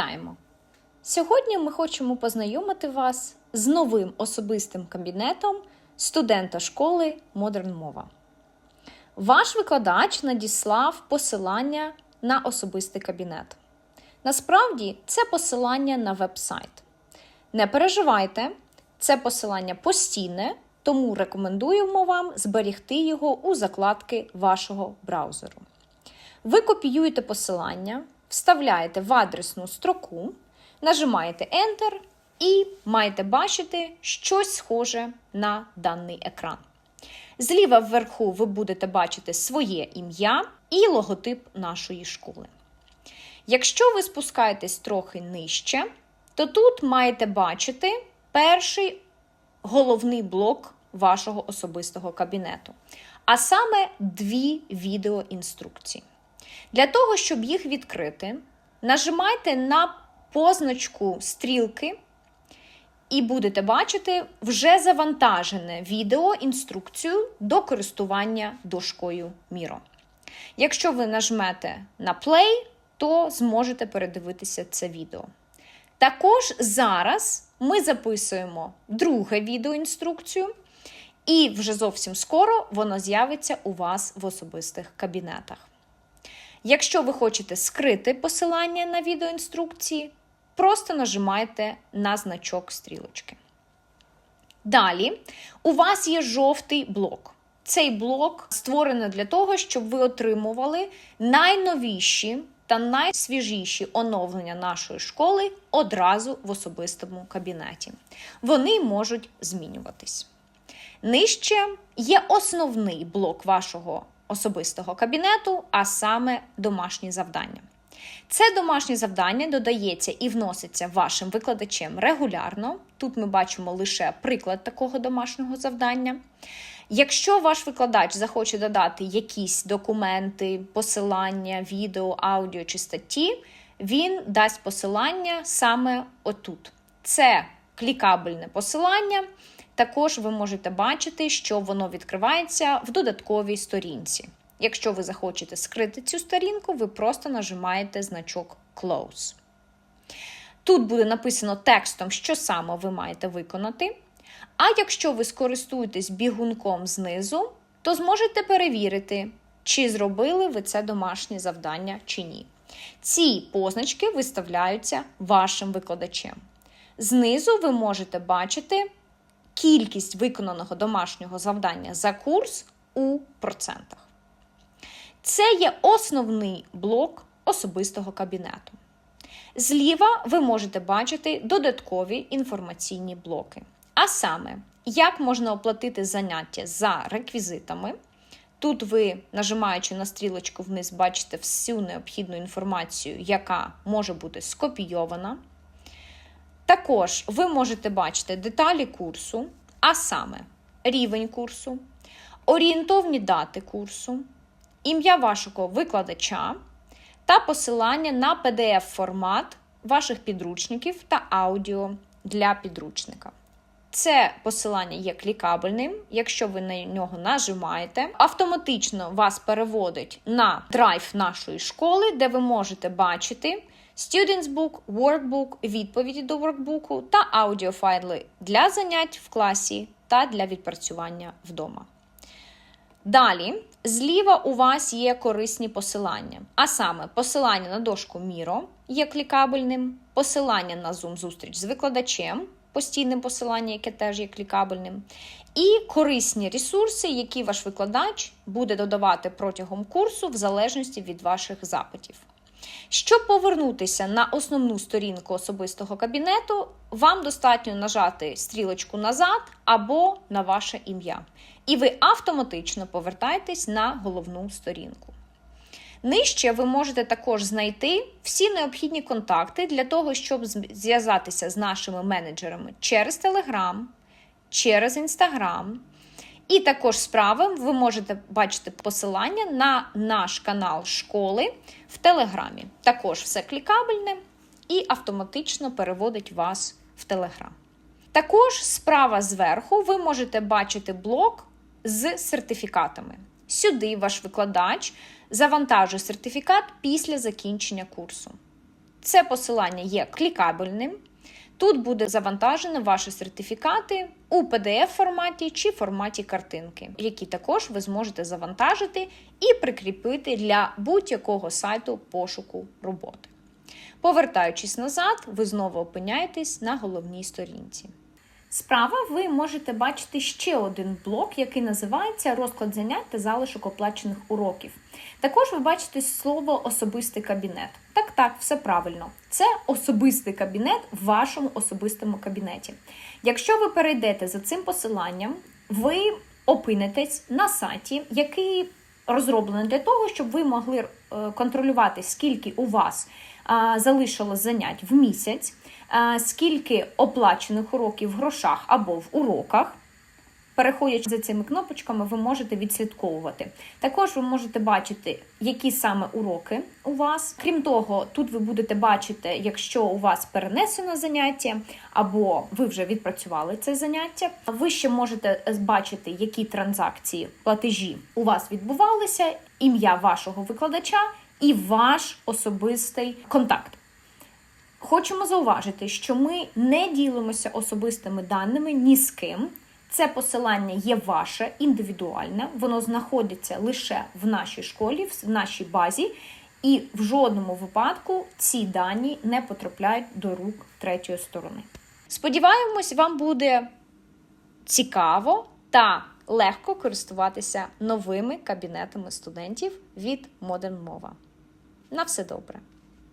Вітаємо! Сьогодні ми хочемо познайомити вас з новим особистим кабінетом студента школи Модерн Мова. Ваш викладач надіслав посилання на особистий кабінет. Насправді, це посилання на веб-сайт. Не переживайте, це посилання постійне, тому рекомендуємо вам зберігти його у закладки вашого браузеру. Ви копіюєте посилання, вставляєте в адресну строку, нажимаєте Enter і маєте бачити щось схоже на даний екран. Зліва вверху ви будете бачити своє ім'я і логотип нашої школи. Якщо ви спускаєтесь трохи нижче, то тут маєте бачити перший головний блок вашого особистого кабінету, а саме дві відеоінструкції. Для того, щоб їх відкрити, нажимайте на позначку стрілки і будете бачити вже завантажене відео інструкцію до користування дошкою Miro. Якщо ви нажмете на play, то зможете передивитися це відео. Також зараз ми записуємо друге відеоінструкцію, і вже зовсім скоро воно з'явиться у вас в особистих кабінетах. Якщо ви хочете скрити посилання на відеоінструкції, просто нажимайте на значок стрілочки. Далі у вас є жовтий блок. Цей блок створений для того, щоб ви отримували найновіші та найсвіжіші оновлення нашої школи одразу в особистому кабінеті. Вони можуть змінюватись. Нижче є основний блок вашого особистого кабінету, а саме домашні завдання. Це домашнє завдання додається і вноситься вашим викладачем регулярно. Тут ми бачимо лише приклад такого домашнього завдання. Якщо ваш викладач захоче додати якісь документи, посилання, відео, аудіо чи статті, він дасть посилання саме отут. Це клікабельне посилання. Також ви можете бачити, що воно відкривається в додатковій сторінці. Якщо ви захочете скрити цю сторінку, ви просто нажимаєте значок Close. Тут буде написано текстом, що саме ви маєте виконати. А якщо ви скористуєтесь бігунком знизу, то зможете перевірити, чи зробили ви це домашнє завдання чи ні. Ці позначки виставляються вашим викладачем. Знизу ви можете бачити кількість виконаного домашнього завдання за курс у процентах. Це є основний блок особистого кабінету. Зліва ви можете бачити додаткові інформаційні блоки. А саме, як можна оплатити заняття за реквізитами. Тут ви, нажимаючи на стрілочку вниз, бачите всю необхідну інформацію, яка може бути скопійована. Також ви можете бачити деталі курсу, а саме рівень курсу, орієнтовні дати курсу, ім'я вашого викладача та посилання на PDF-формат ваших підручників та аудіо для підручника. Це посилання є клікабельним. Якщо ви на нього нажимаєте, автоматично вас переводить на драйв нашої школи, де ви можете бачити Students Book, Workbook, відповіді до воркбуку та аудіофайли для занять в класі та для відпрацювання вдома. Далі, зліва у вас є корисні посилання, а саме посилання на дошку Miro є клікабельним, посилання на Zoom-зустріч з викладачем, постійне посилання, яке теж є клікабельним, і корисні ресурси, які ваш викладач буде додавати протягом курсу в залежності від ваших запитів. Щоб повернутися на основну сторінку особистого кабінету, вам достатньо нажати стрілочку назад або на ваше ім'я. І ви автоматично повертаєтесь на головну сторінку. Нижче ви можете також знайти всі необхідні контакти для того, щоб зв'язатися з нашими менеджерами через Telegram, через Instagram. І також справа ви можете бачити посилання на наш канал школи в Телеграмі. Також все клікабельне і автоматично переводить вас в Телеграм. Також справа зверху ви можете бачити блок з сертифікатами. Сюди ваш викладач завантажує сертифікат після закінчення курсу. Це посилання є клікабельним. Тут буде завантажено ваші сертифікати у pdf форматі чи форматі картинки, які також ви зможете завантажити і прикріпити для будь-якого сайту пошуку роботи. Повертаючись назад, ви знову опиняєтесь на головній сторінці. Справа ви можете бачити ще один блок, який називається розклад занять та залишок оплачених уроків. Також ви бачите слово особистий кабінет. Так, так, все правильно. Це особистий кабінет в вашому особистому кабінеті. Якщо ви перейдете за цим посиланням, ви опинитесь на сайті, який розроблений для того, щоб ви могли е, контролювати, скільки у вас а, залишилось занять в місяць, скільки оплачених уроків в грошах або в уроках. Переходячи за цими кнопочками, ви можете відслідковувати. Також ви можете бачити, які саме уроки у вас. Крім того, тут ви будете бачити, якщо у вас перенесено заняття, або ви вже відпрацювали це заняття. Ви ще можете бачити, які транзакції, платежі у вас відбувалися, ім'я вашого викладача і ваш особистий контакт. Хочемо зауважити, що ми не ділимося особистими даними ні з ким. Це посилання є ваше індивідуальне, воно знаходиться лише в нашій школі, в нашій базі, і в жодному випадку ці дані не потрапляють до рук третьої сторони. Сподіваємось, вам буде цікаво та легко користуватися новими кабінетами студентів від Modern Mova. На все добре!